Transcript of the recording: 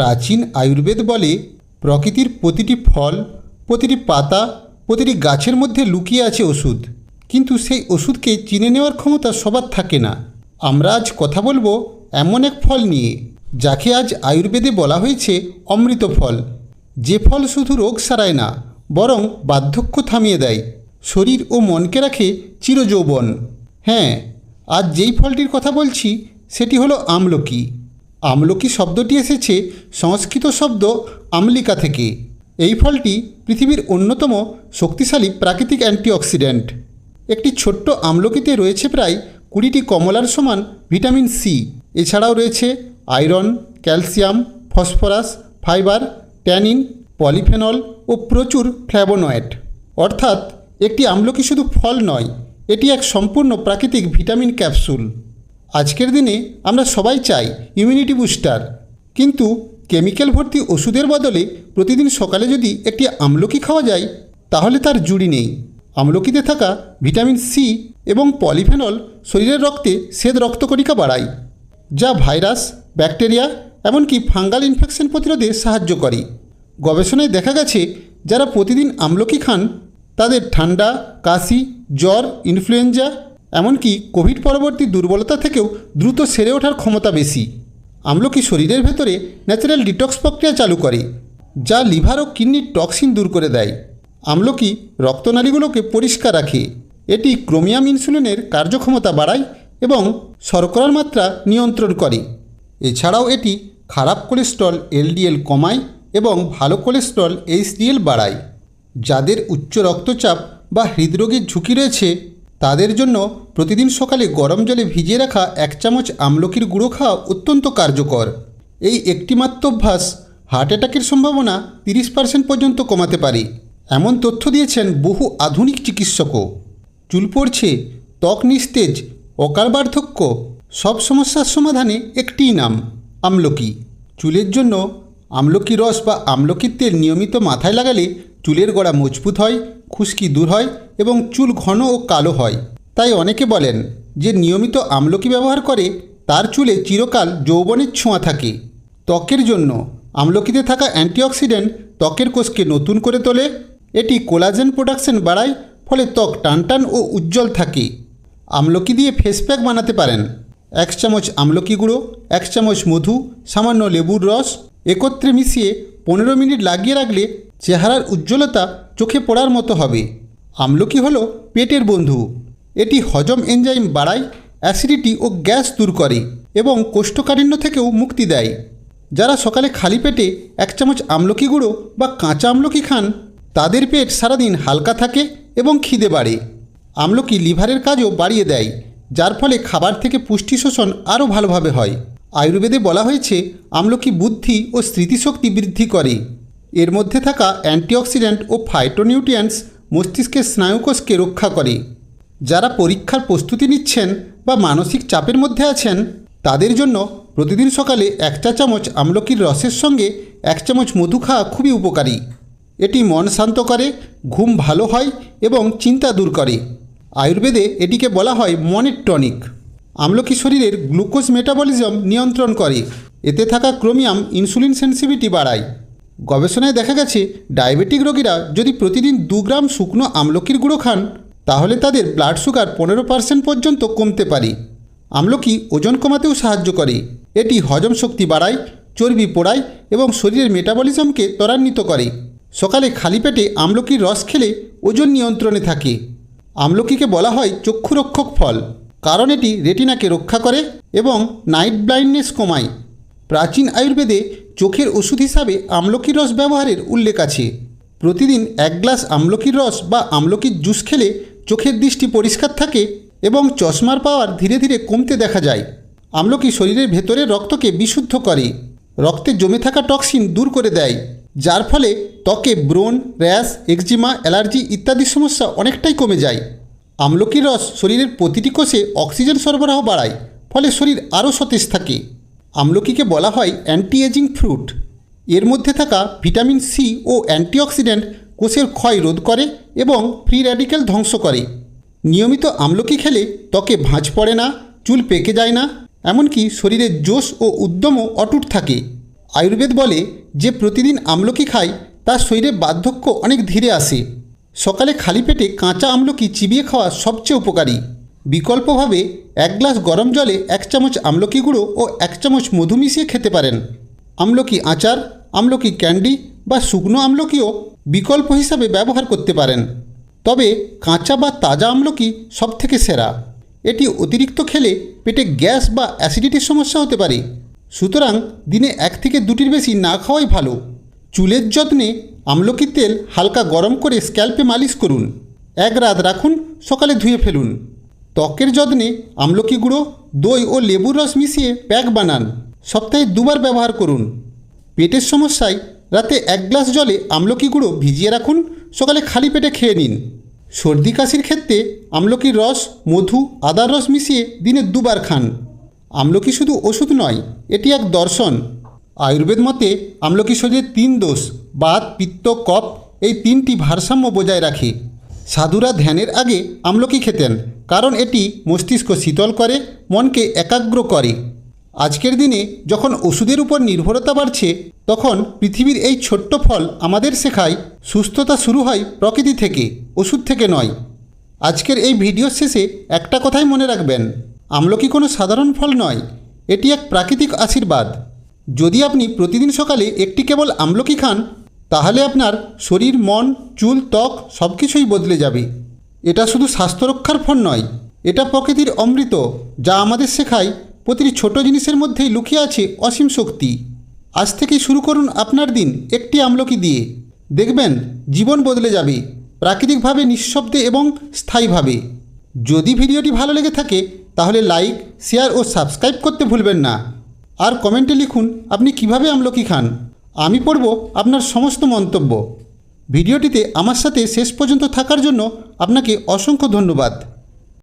প্রাচীন আয়ুর্বেদ বলে, প্রকৃতির প্রতিটি ফল, প্রতিটি পাতা, প্রতিটি গাছের মধ্যে লুকিয়ে আছে ওষুধ। কিন্তু সেই ওষুধকে চিনে নেওয়ার ক্ষমতা সবার থাকে না। আমরা আজ কথা বলব এমন এক ফল নিয়ে, যাকে আজ আয়ুর্বেদে বলা হয়েছে অমৃত ফল। যে ফল শুধু রোগ সারায় না, বরং বার্ধক্য থামিয়ে দেয়। শরীর ও মনকে রাখে চিরযৌবন। হ্যাঁ আজ যেই ফলটির কথা বলছি, সেটি হলো আমলকি। আমলকি শব্দটি এসেছে সংস্কৃত শব্দ আমলিকা থেকে। এই ফলটি পৃথিবীর অন্যতম শক্তিশালী প্রাকৃতিক অ্যান্টিঅক্সিডেন্ট। একটি ছোট্ট আমলকিতে রয়েছে প্রায় কুড়িটি কমলার সমান ভিটামিন সি। এছাড়াও রয়েছে iron, calcium, phosphorus, fibre, tannin, polyphenol ও প্রচুর ফ্ল্যাবোনয়েড অর্থাৎ একটি আমলকি শুধু ফল নয়, এটি এক সম্পূর্ণ প্রাকৃতিক ভিটামিন ক্যাপসুল। আজকের দিনে আমরা সবাই চাই ইমিউনিটি বুস্টার কিন্তু কেমিক্যাল ভর্তি ওষুধের বদলে প্রতিদিন সকালে যদি একটি আমলকি খাওয়া যায়, তাহলে তার জুড়ি নেই। আমলকিতে থাকা ভিটামিন সি এবং পলিফেনল শরীরের রক্তে শ্বেত রক্তকণিকা বাড়ায়, যা ভাইরাস, ব্যাকটেরিয়া এমনকি ফাঙ্গাল ইনফেকশন প্রতিরোধে সাহায্য করে। গবেষণায় দেখা গেছে, যারা প্রতিদিন আমলকি খান, তাদের ঠান্ডা, কাশি, জ্বর, ইনফ্লুয়েঞ্জা এমনকি কোভিড পরবর্তী দুর্বলতা থেকেও দ্রুত সেরে ওঠার ক্ষমতা বেশি। আমলকি শরীরের ভেতরে ন্যাচারাল ডিটক্স প্রক্রিয়া চালু করে, যা লিভার ও কিডনির টক্সিন দূর করে দেয়। আমলকি রক্তনালীগুলোকে পরিষ্কার রাখে। এটি ক্রোমিয়াম ইনসুলিনের কার্যক্ষমতা বাড়ায় এবং শর্করার মাত্রা নিয়ন্ত্রণ করে। এছাড়াও এটি খারাপ কোলেস্ট্রল এলডিএল কমায় এবং ভালো কোলেস্ট্রল এইচডিএল বাড়ায়, যাদের উচ্চ রক্তচাপ বা হৃদরোগের ঝুঁকি রয়েছে তাদের জন্য প্রতিদিন সকালে গরম জলে ভিজিয়ে রাখা এক চামচ আমলকির গুঁড়ো খাওয়া অত্যন্ত কার্যকর। এই একটিমাত্র অভ্যাস হার্ট অ্যাটাকের সম্ভাবনা তিরিশ পার্সেন্ট পর্যন্ত কমাতে পারে। এমন তথ্য দিয়েছেন বহু আধুনিক চিকিৎসকও। চুল পড়ছে, ত্বক নিস্তেজ অকাল বার্ধক্য সব সমস্যার সমাধানে একটিই নাম, আমলকি। চুলের জন্য আমলকি রস বা আমলকির তেল নিয়মিত মাথায় লাগালে চুলের গোড়া মজবুত হয়, খুশকি দূর হয় এবং চুল ঘন ও কালো হয়। তাই অনেকে বলেন যে নিয়মিত আমলকি ব্যবহার করে তার চুলে চিরকাল যৌবনের ছোঁয়া থাকে। ত্বকের জন্য আমলকিতে থাকা অ্যান্টিঅক্সিডেন্ট ত্বকের কোষকে নতুন করে তোলে। এটি কোলাজেন প্রোডাকশন বাড়ায়, ফলে ত্বক টানটান ও উজ্জ্বল থাকে। আমলকি দিয়ে ফেস প্যাক বানাতে পারেন। এক চামচ আমলকি গুঁড়ো, এক চামচ মধু, সামান্য লেবুর রস, একত্রে মিশিয়ে পনেরো মিনিট লাগিয়ে রাখলে চেহারার উজ্জ্বলতা চোখে পড়ার মতো হবে। আমলকি হলো পেটের বন্ধু। এটি হজম এনজাইম বাড়ায়, অ্যাসিডিটি ও গ্যাস দূর করে এবং কোষ্ঠকাঠিন্য থেকেও মুক্তি দেয়। যারা সকালে খালি পেটে এক চামচ আমলকি গুঁড়ো বা কাঁচা আমলকি খান, তাদের পেট সারাদিন হালকা থাকে এবং খিদে বাড়ে। আমলকি লিভারের কাজও বাড়িয়ে দেয়, যার ফলে খাবার থেকে পুষ্টি শোষণ আরও ভালোভাবে হয়। আয়ুর্বেদে বলা হয়েছে, আমলকি বুদ্ধি ও স্মৃতিশক্তি বৃদ্ধি করে। এর মধ্যে থাকা অ্যান্টিঅক্সিডেন্ট ও ফাইটোনিউট্রিয়েন্টস মস্তিষ্কের স্নায়ুকোষকে রক্ষা করে। যারা পরীক্ষার প্রস্তুতি নিচ্ছেন বা মানসিক চাপের মধ্যে আছেন, তাদের জন্য প্রতিদিন সকালে এক চা চামচ আমলকির রসের সঙ্গে এক চামচ মধু খাওয়া খুবই উপকারী। এটি মন শান্ত করে, ঘুম ভালো হয় এবং চিন্তা দূর করে। আয়ুর্বেদে এটিকে বলা হয় মনের টনিক। আমলকি শরীরের গ্লুকোজ মেটাবলিজম নিয়ন্ত্রণ করে। এতে থাকা ক্রোমিয়াম ইনসুলিন সেন্সিভিটি বাড়ায়। গবেষণায় দেখা গেছে, ডায়াবেটিক রোগীরা যদি প্রতিদিন দু গ্রাম শুকনো আমলকির গুঁড়ো খান, তাহলে তাদের ব্লাড সুগার পনেরো পার্সেন্ট পর্যন্ত কমতে পারে। আমলকি ওজন কমাতেও সাহায্য করে। এটি হজম শক্তি বাড়ায়, চর্বি পোড়ায় এবং শরীরের মেটাবলিজমকে ত্বরান্বিত করে। সকালে খালি পেটে আমলকির রস খেলে ওজন নিয়ন্ত্রণে থাকে। আমলকিকে বলা হয় চক্ষুরক্ষক ফল, কারণ এটি রেটিনাকে রক্ষা করে এবং নাইট ব্লাইন্ডনেস কমায়। প্রাচীন আয়ুর্বেদে চোখের ওষুধ হিসাবে আমলকির রস ব্যবহারের উল্লেখ আছে। প্রতিদিন এক গ্লাস আমলকির রস বা আমলকির জুস খেলে চোখের দৃষ্টি পরিষ্কার থাকে এবং চশমার পাওয়ার ধীরে ধীরে কমতে দেখা যায়। আমলকি শরীরের ভেতরের রক্তকে বিশুদ্ধ করে। রক্তে জমে থাকা টক্সিন দূর করে দেয়, যার ফলে ত্বকে ব্রণ, র্যাশ, একজিমা, অ্যালার্জি ইত্যাদি সমস্যা অনেকটাই কমে যায়। আমলকির রস শরীরের প্রতিটি কোষে অক্সিজেন সরবরাহ বাড়ায়, ফলে শরীর আরও সতেজ থাকে। আমলকিকে বলা হয় অ্যান্টি এজিং ফ্রুট এর মধ্যে থাকা ভিটামিন সি ও অ্যান্টিঅক্সিডেন্ট কোষের ক্ষয় রোধ করে এবং ফ্রি র্যাডিক্যাল ধ্বংস করে। নিয়মিত আমলকি খেলে ত্বকে ভাঁজ পড়ে না, চুল পেকে যায় না, এমনকি শরীরের জোশ ও উদ্যমও অটুট থাকে। আয়ুর্বেদ বলে, যে প্রতিদিন আমলকি খায় তার শরীরে বার্ধক্য অনেক ধীরে আসে। সকালে খালি পেটে কাঁচা আমলকি চিবিয়ে খাওয়া সবচেয়ে উপকারী। বিকল্পভাবে এক গ্লাস গরম জলে এক চামচ আমলকি গুঁড়ো ও এক চামচ মধু মিশিয়ে খেতে পারেন। আমলকি আচার, আমলকি ক্যান্ডি বা শুকনো আমলকিও বিকল্প হিসাবে ব্যবহার করতে পারেন। তবে কাঁচা বা তাজা আমলকি সবথেকে সেরা। এটি অতিরিক্ত খেলে পেটে গ্যাস বা অ্যাসিডিটির সমস্যা হতে পারে। সুতরাং দিনে এক থেকে দুটির বেশি না খাওয়াই ভালো। চুলের যত্নে আমলকির তেল হালকা গরম করে স্ক্যাল্পে মালিশ করুন। এক রাত রাখুন, সকালে ধুয়ে ফেলুন। ত্বকের যত্নে আমলকি গুঁড়ো, দই ও লেবুর রস মিশিয়ে প্যাক বানান। সপ্তাহে দুবার ব্যবহার করুন। পেটের সমস্যায় রাতে এক গ্লাস জলে আমলকি গুঁড়ো ভিজিয়ে রাখুন, সকালে খালি পেটে খেয়ে নিন। সর্দি কাশির ক্ষেত্রে আমলকির রস, মধু, আদার রস মিশিয়ে দিনে দুবার খান। আমলকি শুধু ওষুধ নয়, এটি এক দর্শন। আয়ুর্বেদ মতে আমলকি শরীরের তিন দোষ, বাত, পিত্ত, কফ, এই তিনটি ভারসাম্য বজায় রাখে। সাধুরা ধ্যানের আগে আমলকি খেতেন। কারণ এটি মস্তিষ্ক শীতল করে, মনকে একাগ্র করে। আজকের দিনে যখন ওষুধের উপর নির্ভরতা বাড়ছে, তখন পৃথিবীর এই ছোট্ট ফল আমাদের শেখায় সুস্থতা শুরু হয় প্রকৃতি থেকে, ওষুধ থেকে নয়। আজকের এই ভিডিও শেষে একটা কথাই মনে রাখবেন। আমলকি কোনো সাধারণ ফল নয়, এটি এক প্রাকৃতিক আশীর্বাদ। যদি আপনি প্রতিদিন সকালে একটি কেবল আমলকি খান, তাহলে আপনার শরীর, মন, চুল, ত্বক সব কিছুই বদলে যাবে। এটা শুধু স্বাস্থ্য রক্ষার ফল নয়, এটা প্রকৃতির অমৃত, যা আমাদের শেখায় প্রতিটি ছোট জিনিসের মধ্যেই লুকিয়ে আছে অসীম শক্তি। আজ থেকেই শুরু করুন আপনার দিন একটি আমলকি দিয়ে। দেখবেন, জীবন বদলে যাবে, প্রাকৃতিকভাবে নিঃশব্দে এবং স্থায়ীভাবে। যদি ভিডিওটি ভালো লেগে থাকে, তাহলে লাইক, শেয়ার ও সাবস্ক্রাইব করতে ভুলবেন না। আর কমেন্টে লিখুন, আপনি কীভাবে আমলকি খান? আমি পড়ব আপনার সমস্ত মন্তব্য। ভিডিওটিতে আমার সাথে শেষ পর্যন্ত থাকার জন্য আপনাকে অসংখ্য ধন্যবাদ।